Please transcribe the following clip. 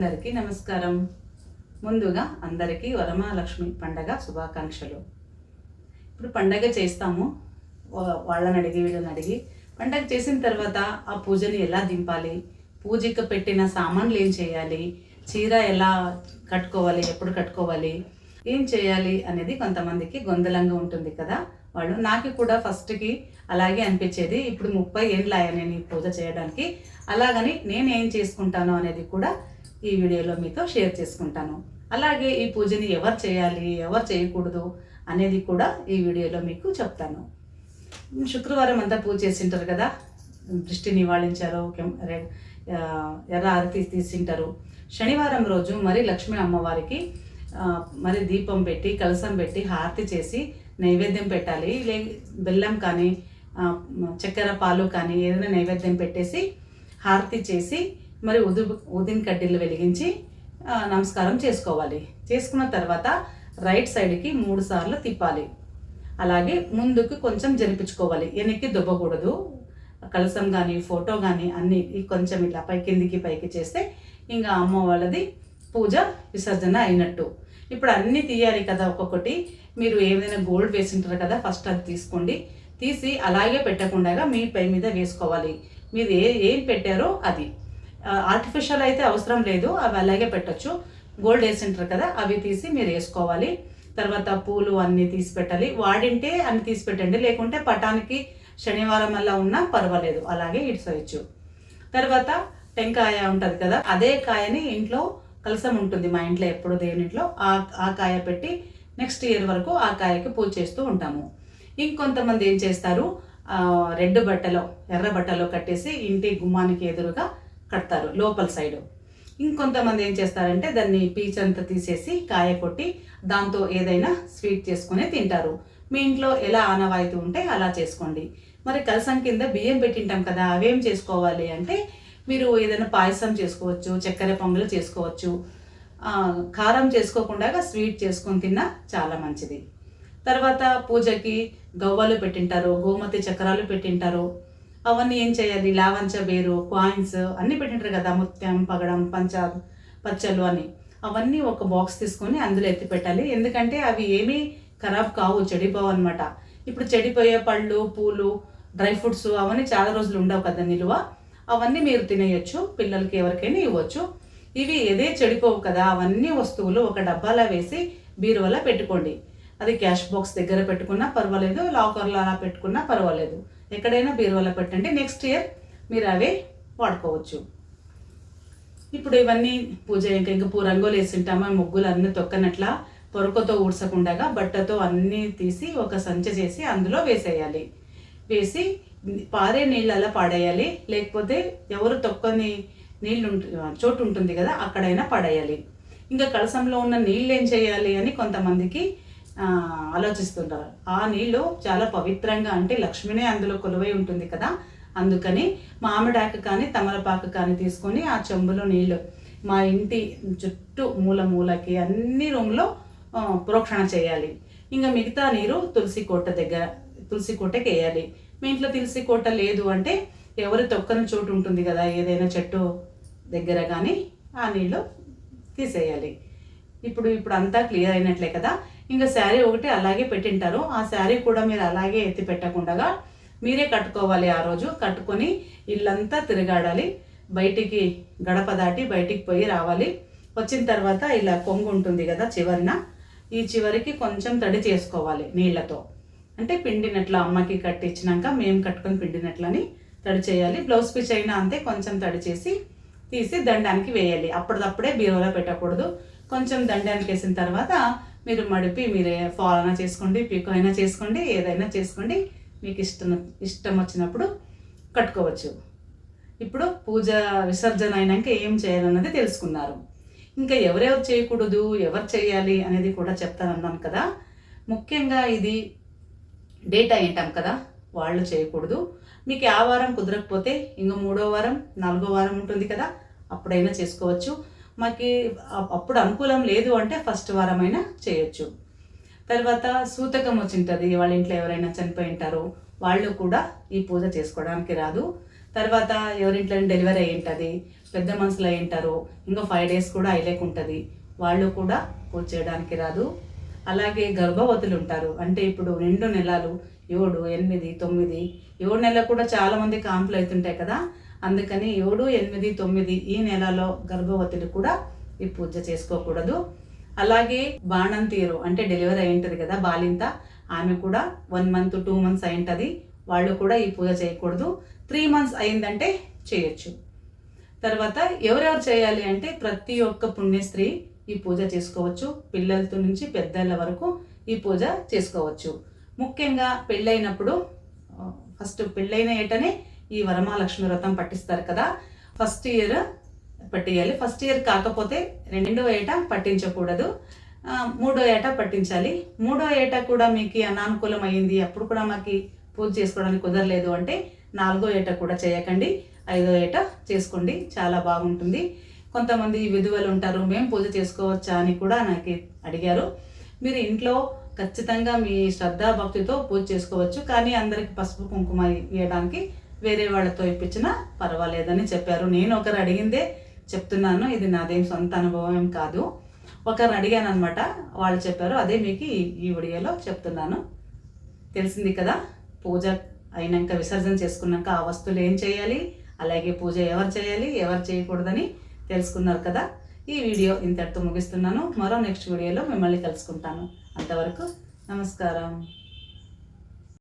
అందరికీ నమస్కారం. ముందుగా అందరికీ వరమహాలక్ష్మి పండగ శుభాకాంక్షలు. ఇప్పుడు పండగ చేస్తాము. వాళ్ళని అడిగి వీళ్ళని అడిగి. పండగ చేసిన తర్వాత ఆ పూజని ఎలా దింపాలి? పూజకి పెట్టిన సామాన్లు ఏం చేయాలి? చీర ఎలా కట్టుకోవాలి? ఎప్పుడు కట్టుకోవాలి? ఏం చేయాలి అనేది కొంతమందికి గొందలంగా ఉంటుంది కదా. వాళ్ళు నాకు కూడా ఫస్ట్కి అలాగే అనిపించేది. ఇప్పుడు ముప్పై ఏళ్ళు అయ్యా నేను ఈ పూజ చేయడానికి. అలాగని నేను ఏం చేసుకుంటాను అనేది కూడా ఈ వీడియోలో మీతో షేర్ చేసుకుంటాను. అలాగే ఈ పూజని ఎవరు చేయాలి ఎవరు చేయకూడదు అనేది కూడా ఈ వీడియోలో మీకు చెప్తాను. శుక్రవారం అంతా పూజ చేసింటారు కదా దృష్టి నివాళించారు ఎర్ర ఆరతి తీసింటారు. శనివారం రోజు మరి లక్ష్మీ అమ్మవారికి మరి దీపం పెట్టి కలసం పెట్టి హారతి చేసి నైవేద్యం పెట్టాలి. లే బెల్లం కానీ చక్కెర పాలు కానీ ఏదైనా నైవేద్యం పెట్టేసి హారతి చేసి మరి ఉదు ఉదిన్ కడ్డీలు వెలిగించి నమస్కారం చేసుకోవాలి. చేసుకున్న తర్వాత రైట్ సైడ్కి మూడు సార్లు తిప్పాలి. అలాగే ముందుకు కొంచెం జరిపించుకోవాలి. వెనక్కి దుబ్బకూడదు. కలసం కానీ ఫోటో కానీ అన్నీ కొంచెం ఇట్లా పై కిందికి పైకి చేస్తే ఇంకా అమ్మ వాళ్ళది పూజ విసర్జన అయినట్టు. ఇప్పుడు అన్నీ తీయాలి కదా ఒక్కొక్కటి. మీరు ఏదైనా గోల్డ్ వేసింటారు కదా ఫస్ట్ అది తీసుకోండి. తీసి అలాగే పెట్టకుండా మీ పై మీద వేసుకోవాలి. మీరు ఏ ఏం పెట్టారో అది. ఆర్టిఫిషియల్ అయితే అవసరం లేదు అవి అలాగే పెట్టొచ్చు. గోల్డ్ వేసింటారు కదా అవి తీసి మీరు వేసుకోవాలి. తర్వాత పూలు అన్నీ తీసి పెట్టాలి. వాడింటే అన్ని తీసి పెట్టండి. లేకుంటే పటానికి శనివారం అలా ఉన్నా పర్వాలేదు. అలాగే ఇడ్చేయచ్చు తర్వాత టెంకాయ ఉంటుంది కదా అదే కాయని ఇంట్లో కలసం ఉంటుంది మా ఇంట్లో ఎప్పుడు దేవునింట్లో. ఆ ఆ కాయ పెట్టి నెక్స్ట్ ఇయర్ వరకు ఆ కాయకి పూజ చేస్తూ ఉంటాము. ఇంకొంతమంది ఏం చేస్తారు? రెడ్ బట్టలో ఎర్ర బట్టలో కట్టేసి ఇంటి గుమ్మానికి ఎదురుగా కడతారు లోపల సైడ్. ఇంకొంతమంది ఏం చేస్తారంటే దాన్ని పీచ్ అంతా తీసేసి కాయ కొట్టి దాంతో ఏదైనా స్వీట్ చేసుకుని తింటారు. మీ ఇంట్లో ఎలా ఆనవాయితీ ఉంటే అలా చేసుకోండి. మరి కలసం కింద బియ్యం పెట్టింటాం కదా అవేం చేసుకోవాలి అంటే మీరు ఏదైనా పాయసం చేసుకోవచ్చు చక్కెర పొంగలు చేసుకోవచ్చు. కారం చేసుకోకుండా స్వీట్ చేసుకొని తిన్నా చాలా మంచిది. తర్వాత పూజకి గవ్వలు పెట్టింటారు గోమతి చక్రాలు పెట్టింటారు. అవన్నీ ఏం చేయాలి? లావంచ బేరు కాయిన్స్ అన్నీ పెట్టింటారు కదా ముత్యం పగడం పంచ పచ్చలు అని. అవన్నీ ఒక బాక్స్ తీసుకొని అందులో ఎత్తి పెట్టాలి. ఎందుకంటే అవి ఏమీ ఖరాబ్ కావు చెడిపోవు అనమాట ఇప్పుడు చెడిపోయే పళ్ళు పూలు డ్రై ఫ్రూట్స్ అవన్నీ చాలా రోజులు ఉండవు కదా నిలువ. అవన్నీ మీరు తినేయొచ్చు పిల్లలకి ఎవరికైనా ఇవ్వచ్చు. ఇవి ఏదే చెడిపోవు కదా అవన్నీ వస్తువులు ఒక డబ్బాలో వేసి బీరువాలో పెట్టుకోండి. అది క్యాష్ బాక్స్ దగ్గర పెట్టుకున్నా పర్వాలేదు లాకర్లో అలా పెట్టుకున్నా పర్వాలేదు. ఎక్కడైనా బీరువాలో పెట్టండి. నెక్స్ట్ ఇయర్ మీరు అవే వాడుకోవచ్చు. ఇప్పుడు ఇవన్నీ పూజ ఇంకా ఇంకా పూ రంగులు వేసింటామా ముగ్గులు అన్నీ తొక్కనట్లా పొరకతో ఊడ్చకుండా బట్టతో అన్నీ తీసి ఒక సంచి చేసి అందులో వేసేయాలి. వేసి పారే నీళ్ళలా పాడేయాలి. లేకపోతే ఎవరు తొక్కని నీళ్ళు చోటు ఉంటుంది కదా అక్కడైనా పడేయాలి. ఇంకా కలసంలో ఉన్న నీళ్ళు ఏం చేయాలి అని కొంతమందికి ఆలోచిస్తుంటారు. ఆ నీళ్ళు చాలా పవిత్రంగా అంటే లక్ష్మినే అందులో కొలువై ఉంటుంది కదా. అందుకని మామిడాకు కానీ తమలపాకు కానీ తీసుకొని ఆ చెంబులో నీళ్ళు మా ఇంటి చుట్టూ మూల మూలకి అన్ని రూమ్లో ప్రోక్షణ చేయాలి. ఇంకా మిగతా నీరు తులసి కోట దగ్గర తులసి కోటకి వేయాలి. మీ ఇంట్లో తులసి కోట లేదు అంటే ఎవరు తొక్కని చోటు ఉంటుంది కదా ఏదైనా చెట్టు దగ్గర కానీ ఆ నీళ్ళు తీసేయాలి. ఇప్పుడు ఇప్పుడు అంతా క్లియర్ అయినట్లే కదా? ఇంకా శారీ ఒకటి అలాగే పెట్టింటారు. ఆ శారీ కూడా మీరు అలాగే ఎత్తి పెట్టకుండా మీరే కట్టుకోవాలి ఆ రోజు. కట్టుకొని ఇల్లంతా తిరగాడాలి. బయటికి గడప దాటి బయటికి పోయి రావాలి. వచ్చిన తర్వాత ఇలా కొంగు ఉంటుంది కదా చివరిన? ఈ చివరికి కొంచెం తడి చేసుకోవాలి నీళ్ళతో. అంటే పిండినట్లు అమ్మకి కట్టించినాక మేము కట్టుకొని పిండినట్లని తడి చేయాలి. బ్లౌజ్ పిచ్ అయినా అంతే కొంచెం తడి చేసి తీసి దండానికి వేయాలి. అప్పటిదప్పుడే బీరోలో పెట్టకూడదు. కొంచెం దండానికి వేసిన తర్వాత మీరు మడిపి మీరే ఫాల్ అయినా చేసుకోండి పీకో అయినా చేసుకోండి ఏదైనా చేసుకోండి మీకు ఇష్టం ఇష్టం వచ్చినప్పుడు కట్టుకోవచ్చు. ఇప్పుడు పూజ విసర్జన అయినాక ఏం చేయాలన్నది తెలుసుకున్నారు. ఇంకా ఎవరెవరు చేయకూడదు ఎవరు చేయాలి అనేది కూడా చెప్తానన్నాను కదా. ముఖ్యంగా ఇది డేటా ఏంటాం కదా వాళ్ళు చేయకూడదు. మీకు ఆ వారం కుదరకపోతే ఇంక మూడో వారం నాలుగో వారం ఉంటుంది కదా అప్పుడైనా చేసుకోవచ్చు. మాకు అప్- అప్పుడు అనుకూలం లేదు అంటే ఫస్ట్ వారమైనా చేయొచ్చు. తర్వాత సూతకం వచ్చింటుంది వాళ్ళ ఇంట్లో ఎవరైనా చనిపోయి ఉంటారు వాళ్ళు కూడా ఈ పూజ చేసుకోవడానికి రాదు. తర్వాత ఎవరింట్లో డెలివరీ అయి ఉంటుంది పెద్ద మనుషులు అయి ఉంటారు ఇంకా ఫైవ్ డేస్ కూడా అయ్యలేకుంటుంది వాళ్ళు కూడా పూజ చేయడానికి రాదు. అలాగే గర్భవతులు ఉంటారు అంటే ఇప్పుడు రెండు నెలలు ఏడు ఎనిమిది తొమ్మిది ఏడు నెలలు కూడా చాలా మంది కాంపులు అవుతుంటాయి కదా అందుకని ఏడు ఎనిమిది తొమ్మిది ఈ నెలలో గర్భవతులు కూడా ఈ పూజ చేసుకోకూడదు. అలాగే బాణం తీరు అంటే డెలివరీ అయి కదా బాలింత ఆమె కూడా వన్ మంత్ టూ మంత్స్ అయి ఉంటుంది వాళ్ళు కూడా ఈ పూజ చేయకూడదు. త్రీ మంత్స్ అయిందంటే చేయొచ్చు. తర్వాత ఎవరెవరు చేయాలి అంటే ప్రతి ఒక్క పుణ్యస్త్రీ ఈ పూజ చేసుకోవచ్చు. పిల్లలతో నుంచి పెద్దల వరకు ఈ పూజ చేసుకోవచ్చు. ముఖ్యంగా పెళ్ళైనప్పుడు ఫస్ట్ పెళ్ళైన ఏటనే ఈ వరమహాలక్ష్మి వ్రతం పట్టిస్తారు కదా. ఫస్ట్ ఇయర్ పట్టియాలి. ఫస్ట్ ఇయర్ కాకపోతే రెండో ఏట పట్టించకూడదు. మూడో ఏట పట్టించాలి. మూడో ఏట కూడా మీకు అనానుకూలం అయ్యింది. అప్పుడు కూడా మాకు పూజ చేసుకోవడానికి కుదరలేదు అంటే నాలుగో ఏట కూడా చేయకండి. ఐదో ఏట చేసుకోండి. చాలా బాగుంటుంది. కొంతమంది విధువలు ఉంటారు. మేము పూజ చేసుకోవచ్చా? అని కూడా నాకు అడిగారు. మీరు ఇంట్లో ఖచ్చితంగా మీ శ్రద్ధా భక్తితో పూజ చేసుకోవచ్చు. కానీ అందరికి పసుపు కుంకుమ వేయడానికి వేరే వాళ్ళతో ఇప్పించినా పర్వాలేదని చెప్పారు. నేను ఒకరు అడిగిందే చెప్తున్నాను. ఇది నాదేం సొంత అనుభవం కాదు. ఒకరిని అడిగాను అనమాట వాళ్ళు చెప్పారు అదే మీకు ఈ- ఈ వీడియోలో చెప్తున్నాను. తెలిసింది కదా పూజ అయినాక విసర్జన చేసుకున్నాక ఆ వస్తువులు ఏం చేయాలి? అలాగే పూజ ఎవరు చేయాలి? ఎవరు చేయకూడదని తెలుసుకున్నారు కదా. ఈ వీడియో ఇంతటితో ముగిస్తున్నాను. మరో నెక్స్ట్ వీడియోలో మిమ్మల్ని కలుసుకుంటాను. అంతవరకు నమస్కారం.